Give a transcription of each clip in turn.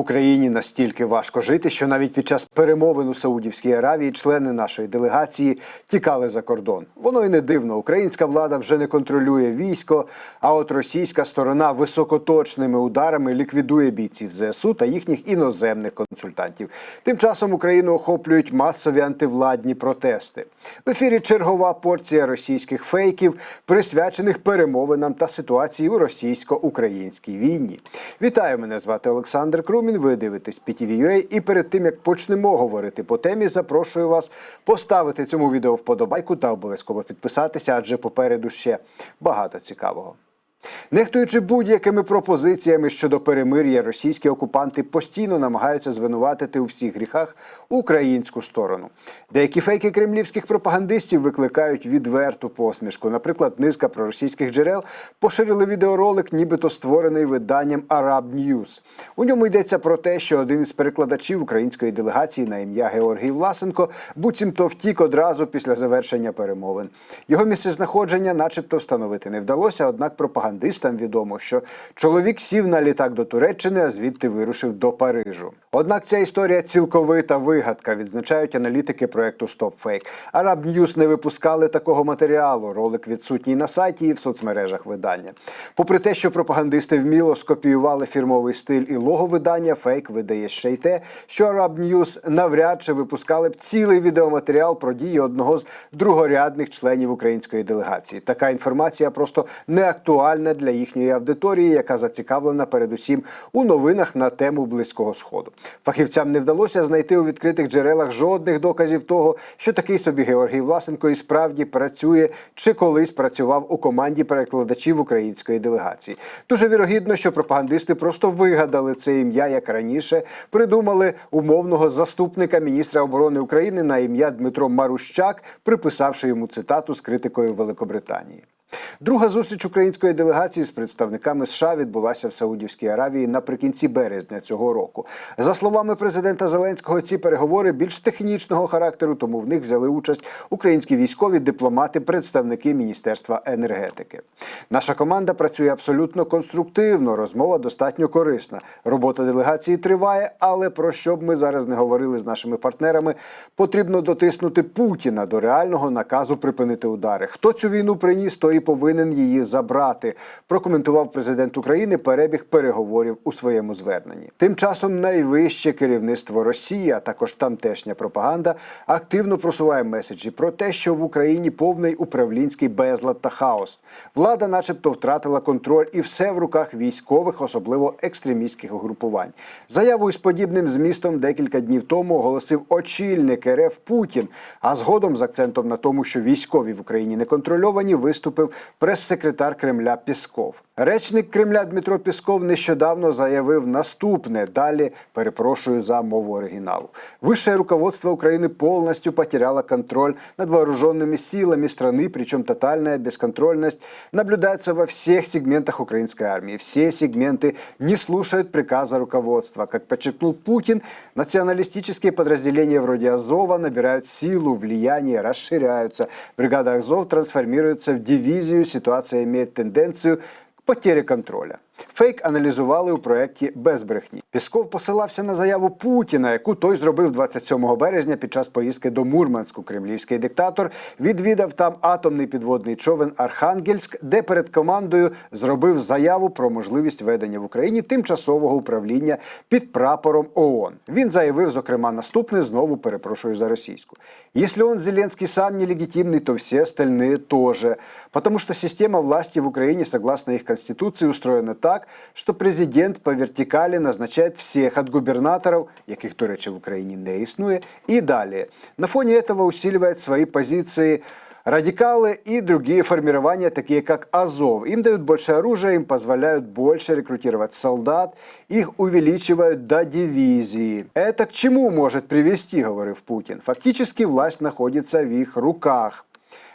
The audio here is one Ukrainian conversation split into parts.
Україні настільки важко жити, що навіть під час перемовин у Саудівській Аравії члени нашої делегації тікали за кордон. Воно і не дивно. Українська влада вже не контролює військо, а от російська сторона високоточними ударами ліквідує бійців ЗСУ та їхніх іноземних консультантів. Тим часом Україну охоплюють масові антивладні протести. В ефірі чергова порція російських фейків, присвячених перемовинам та ситуації у російсько-українській війні. Вітаю, мене звати Олександр Крумін. Ви дивитесь PTV.ua. І перед тим як почнемо говорити по темі, запрошую вас поставити цьому відео вподобайку та обов'язково підписатися, адже попереду ще багато цікавого. Нехтуючи будь-якими пропозиціями щодо перемир'я, російські окупанти постійно намагаються звинуватити у всіх гріхах українську сторону. Деякі фейки кремлівських пропагандистів викликають відверту посмішку. Наприклад, низка проросійських джерел поширили відеоролик, нібито створений виданням Arab News. У ньому йдеться про те, що один із перекладачів української делегації на ім'я Георгій Власенко буцімто втік одразу після завершення перемовин. Його місцезнаходження, начебто, встановити не вдалося, однак пропагандистам відомо, що чоловік сів на літак до Туреччини, а звідти вирушив до Парижу. Однак ця історія цілковита вигадка, відзначають аналітики проекту StopFake. Arab News не випускали такого матеріалу. Ролик відсутній на сайті і в соцмережах видання. Попри те, що пропагандисти вміло скопіювали фірмовий стиль і лого видання, фейк видає ще й те, що Arab News навряд чи випускали б цілий відеоматеріал про дії одного з другорядних членів української делегації. Така інформація просто не актуальна для їхньої аудиторії, яка зацікавлена передусім у новинах на тему близького сходу. Фахівцям не вдалося знайти у відкритих джерелах жодних доказів того, що такий собі Георгій Власенко і справді працює чи колись працював у команді перекладачів української делегації. Дуже вірогідно, що пропагандисти просто вигадали це ім'я як раніше, придумали умовного заступника міністра оборони України на ім'я Дмитро Марущак, приписавши йому цитату з критикою Великобританії. Друга зустріч української делегації з представниками США відбулася в Саудівській Аравії наприкінці березня цього року. За словами президента Зеленського, ці переговори більш технічного характеру, тому в них взяли участь українські військові дипломати, представники Міністерства енергетики. Наша команда працює абсолютно конструктивно. Розмова достатньо корисна. Робота делегації триває, але про що б ми зараз не говорили з нашими партнерами, потрібно дотиснути Путіна до реального наказу припинити удари. Хто цю війну приніс, то і повинен її забрати. Прокоментував президент України перебіг переговорів у своєму зверненні. Тим часом найвище керівництво Росії, а також тамтешня пропаганда, активно просуває меседжі про те, що в Україні повний управлінський безлад та хаос. Влада, начебто, втратила контроль, і все в руках військових, особливо екстремістських угрупувань. Заяву із подібним змістом декілька днів тому оголосив очільник РФ Путін. А згодом з акцентом на тому, що військові в Україні не контрольовані, виступив прес-секретар Кремля Пісков. Речник Кремля Дмитро Пісков нещодавно заявив наступне. Далі перепрошую за мову оригіналу. Высшее руководство Украины полностью потеряло контроль над вооруженными силами страны, причем тотальная бесконтрольность наблюдается во всех сегментах украинской армии. Все сегменты не слушают приказа руководства. Как подчеркнул Путин, националистические подразделения вроде Азова набирают силу, влияние, расширяются. Бригада Азов трансформируется в дивизию, ситуация имеет тенденцию к потере контроля. Фейк аналізували у проєкті без брехні. Пісков посилався на заяву Путіна, яку той зробив 27 березня під час поїздки до Мурманську. Кремлівський диктатор відвідав там атомний підводний човен Архангельськ, де перед командою зробив заяву про можливість ведення в Україні тимчасового управління під прапором ООН. Він заявив, зокрема, наступне знову перепрошую за російську. Если он Зеленский сам нелегитимный, то все остальные тоже. Потому что система власти в Украине, согласно их конституции, устроена так, что президент по вертикали назначает всех от губернаторов, яких, до речі, в Україні не існує, і далі. На фоне этого усиливает свои позиции Радикалы и другие формирования, такие как Азов. Им дают больше оружия, им позволяют больше рекрутировать солдат, их увеличивают до дивизии. Это к чему может привести, говорив Путин? Фактически власть находится в их руках.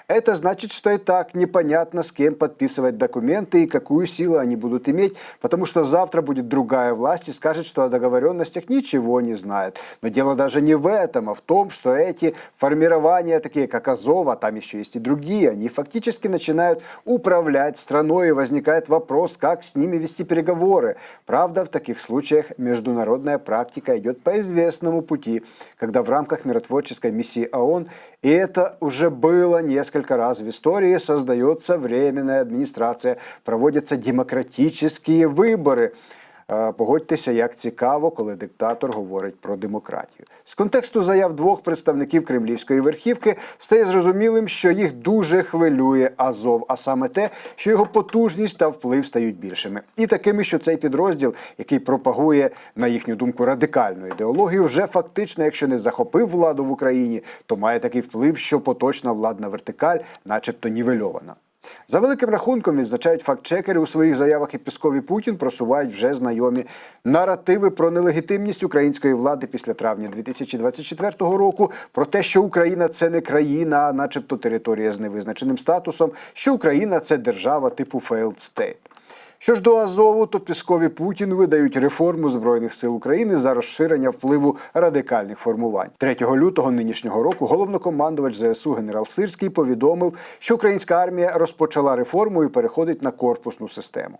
Это значит, что и так непонятно, с кем подписывать документы и какую силу они будут иметь, потому что завтра будет другая власть и скажет, что о договоренностях ничего не знает. Но дело даже не в этом, а в том, что эти формирования, такие как Азов, а там еще есть и другие, они фактически начинают управлять страной, и возникает вопрос, как с ними вести переговоры. Правда, в таких случаях международная практика идет по известному пути, когда в рамках миротворческой миссии ООН, и это уже было несколько раз в истории, создается временная администрация, проводятся демократические выборы. Е, Погодьтеся, як цікаво, коли диктатор говорить про демократію. З контексту заяв двох представників кремлівської верхівки стає зрозумілим, що їх дуже хвилює Азов, а саме те, що його потужність та вплив стають більшими, і такими, що цей підрозділ, який пропагує, на їхню думку, радикальну ідеологію, вже фактично, якщо не захопив владу в Україні, то має такий вплив, що поточна владна вертикаль, начебто, нівельована. За великим рахунком відзначають фактчекери у своїх заявах і Пісков і Путін просувають вже знайомі наративи про нелегітимність української влади після травня 2024 року, про те, що Україна це не країна, а начебто територія з невизначеним статусом, що Україна це держава типу failed state. Що ж до Азову, то Пісков і Путін видають реформу Збройних сил України за розширення впливу радикальних формувань. 3 лютого нинішнього року головнокомандувач ЗСУ генерал Сирський повідомив, що українська армія розпочала реформу і переходить на корпусну систему.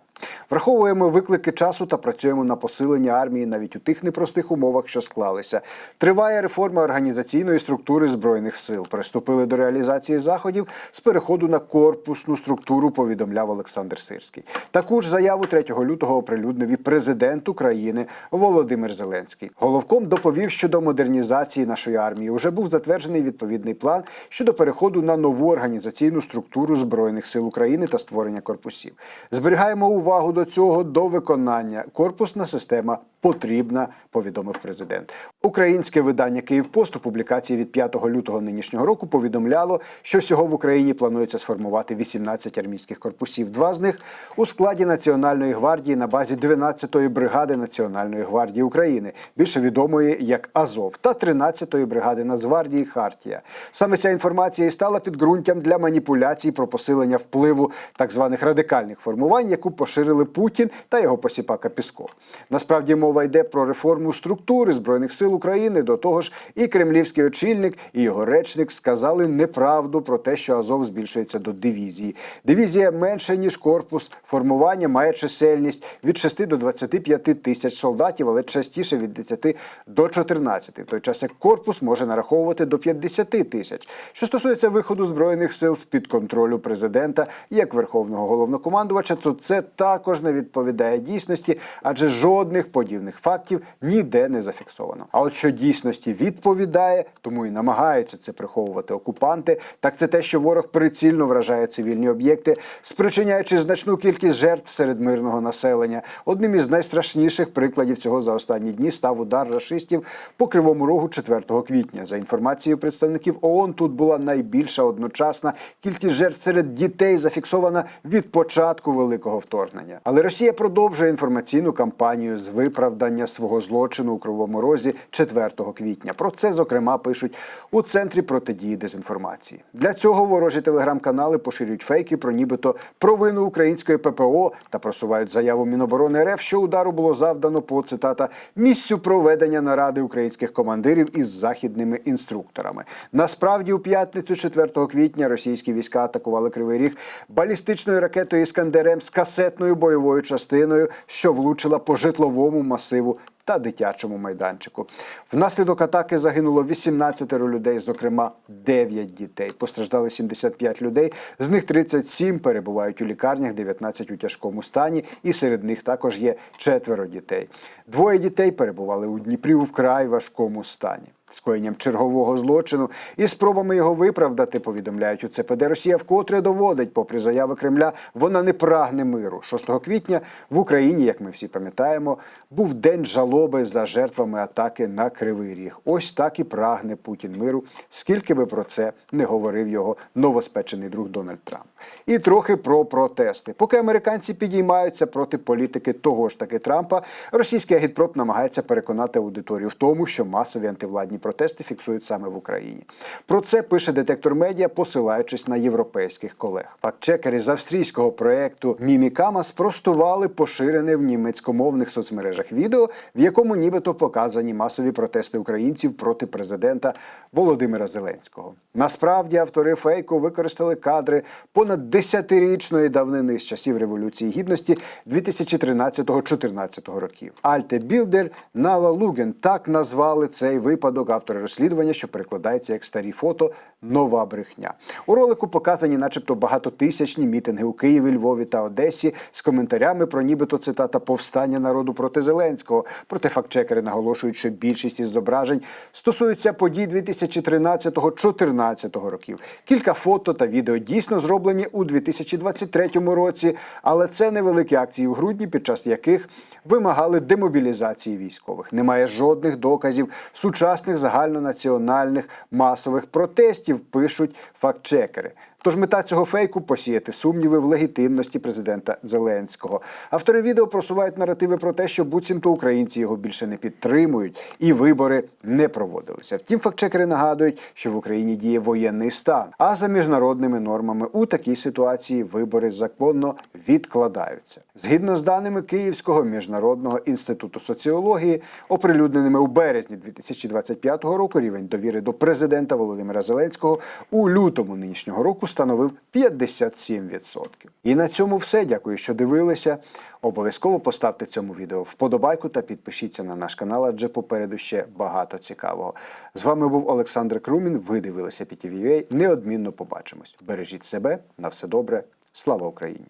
Враховуємо виклики часу та працюємо на посилення армії навіть у тих непростих умовах, що склалися. Триває реформа організаційної структури збройних сил. Приступили до реалізації заходів з переходу на корпусну структуру. Повідомляв Олександр Сирський. Таку ж заяву 3 лютого оприлюднив і президент України Володимир Зеленський. Головком доповів щодо модернізації нашої армії. вже був затверджений відповідний план щодо переходу на нову організаційну структуру збройних сил України та створення корпусів. Зберігаємо увагу до цього до виконання. Корпусна система потрібна, повідомив президент. Українське видання Київпост у публікації від 5 лютого нинішнього року повідомляло, що всього в Україні планується сформувати 18 армійських корпусів. Два з них у складі Національної гвардії на базі 12-ї бригади Національної гвардії України, більше відомої як Азов, та 13-ї бригади Нацгвардії Хартія. Саме ця інформація і стала підґрунтям для маніпуляцій про посилення впливу так званих радикальних формувань, яку поширили Путін та його посіпака Пісков. Насправді мова йде про реформу структури збройних сил України. До того ж, і кремлівський очільник, і його речник сказали неправду про те, що Азов збільшується до дивізії. Дивізія менше ніж корпус. Формування має чисельність від 6 до 25 тисяч солдатів, але частіше від 10 до 14. В той час як корпус може нараховувати до 50 тисяч. Що стосується виходу збройних сил з під контролю президента як верховного головнокомандувача, то це також не відповідає дійсності, адже жодних подібних фактів ніде не зафіксовано. А от що дійсності відповідає, тому і намагаються це приховувати окупанти. Так це те, що ворог прицільно вражає цивільні об'єкти, спричиняючи значну кількість жертв серед мирного населення. Одним із найстрашніших прикладів цього за останні дні став удар рашистів по кривому рогу 4 квітня. За інформацією представників ООН, тут була найбільша одночасна кількість жертв серед дітей зафіксована від початку великого вторгнення. Але Росія продовжує інформаційну кампанію з виправдання свого злочину у кривому розі 4 квітня. Про це зокрема пишуть у центрі протидії дезінформації. Для цього ворожі телеграм-канали поширюють фейки про нібито провину української ППО та просувають заяву Міноборони РФ, що удару було завдано по цитата місцю проведення наради українських командирів із західними інструкторами. Насправді, у п'ятницю, 4 квітня, російські війська атакували Кривий Ріг балістичною ракетою Іскандерем з касетною бойовою частиною, що влучила по житловому massivo та дитячому майданчику. Внаслідок атаки загинуло 18 людей, зокрема 9 дітей. Постраждали 75 людей, з них 37 перебувають у лікарнях, 19 у тяжкому стані, і серед них також є четверо дітей. Двоє дітей перебували у Дніпрі у вкрай важкому стані. Скоєнням чергового злочину і спробами його виправдати, повідомляють у ЦПД. Росія вкотре доводить, попри заяви Кремля, вона не прагне миру. 6 квітня в Україні, як ми всі пам'ятаємо, був день жалоби за жертвами атаки на Кривий Ріг. Ось так і прагне Путін миру, скільки би про це не говорив його новоспечений друг Дональд Трамп. І трохи про протести. Поки американці підіймаються проти політики того ж таки Трампа, російський агітпроп намагається переконати аудиторію в тому, що масові антивладні протести фіксують саме в Україні. Про це пише детектор медіа, посилаючись на європейських колег. Фактчекери з австрійського проекту Мімікама спростували поширене в німецькомовних соцмережах відео, в якому нібито показані масові протести українців проти президента Володимира Зеленського. Насправді автори фейку використали кадри понад десятирічної давнини з часів революції гідності 2013-14 років. Альте Білдер Нава Луген так назвали цей випадок автори розслідування, що перекладається як старі фото. Нова брехня у ролику показані, начебто, багатотисячні мітинги у Києві, Львові та Одесі з коментарями про нібито цитата повстання народу проти Зеленського. Проте фактчекери наголошують, що більшість із зображень стосуються подій 2013-14 років. Кілька фото та відео дійсно зроблені у 2023 році, але це невеликі акції у грудні, під час яких вимагали демобілізації військових. Немає жодних доказів сучасних загальнонаціональних масових протестів, пишуть фактчекери. Тож мета цього фейку посіяти сумніви в легітимності президента Зеленського. Автори відео просувають наративи про те, що буцімто українці його більше не підтримують, і вибори не проводилися. Втім, фактчекери нагадують, що в Україні діє воєнний стан. А за міжнародними нормами у такій ситуації вибори законно відкладаються. Згідно з даними Київського міжнародного інституту соціології, оприлюдненими у березні 2025 року, рівень довіри до президента Володимира Зеленського у лютому нинішнього року становив 57%. І на цьому все. Дякую, що дивилися. Обов'язково поставте цьому відео вподобайку та підпишіться на наш канал, адже попереду ще багато цікавого. З вами був Олександр Крумін. Ви дивилися PTV.ua. Неодмінно побачимось. Бережіть себе на все добре. Слава Україні!